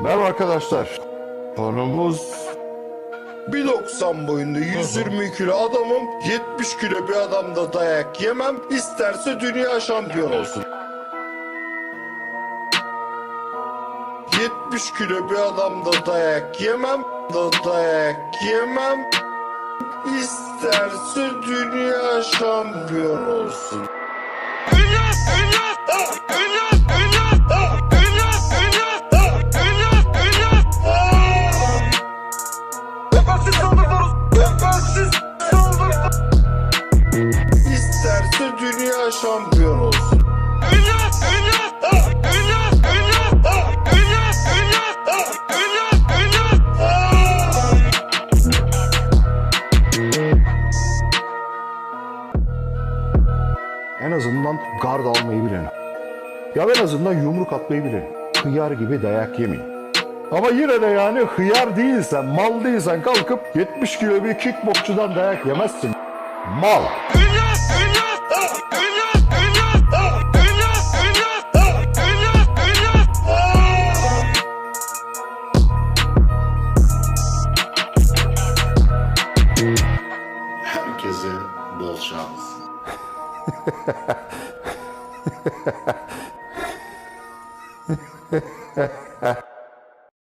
Merhaba arkadaşlar. Konumuz 1.90 boyunda 120 kilo adamım 70 kilo bir adamda dayak yemem isterse dünya şampiyon olsun. 70 kilo bir adamda dayak yemem da dayak yemem isterse dünya şampiyon olsun. Ünlü, ünlü, İsterse dünya şampiyon olsun. En azından gard almayı bilin. Ya en azından yumruk atmayı bilin. Hıyar gibi dayak yemeyin. Ama yine de yani hıyar değilsen, mal değilsen kalkıp 70 kilo bir kickboksçudan dayak yemezsin. Mal. Ünlü, ünlü, ünlü, ünlü, ünlü, ünlü,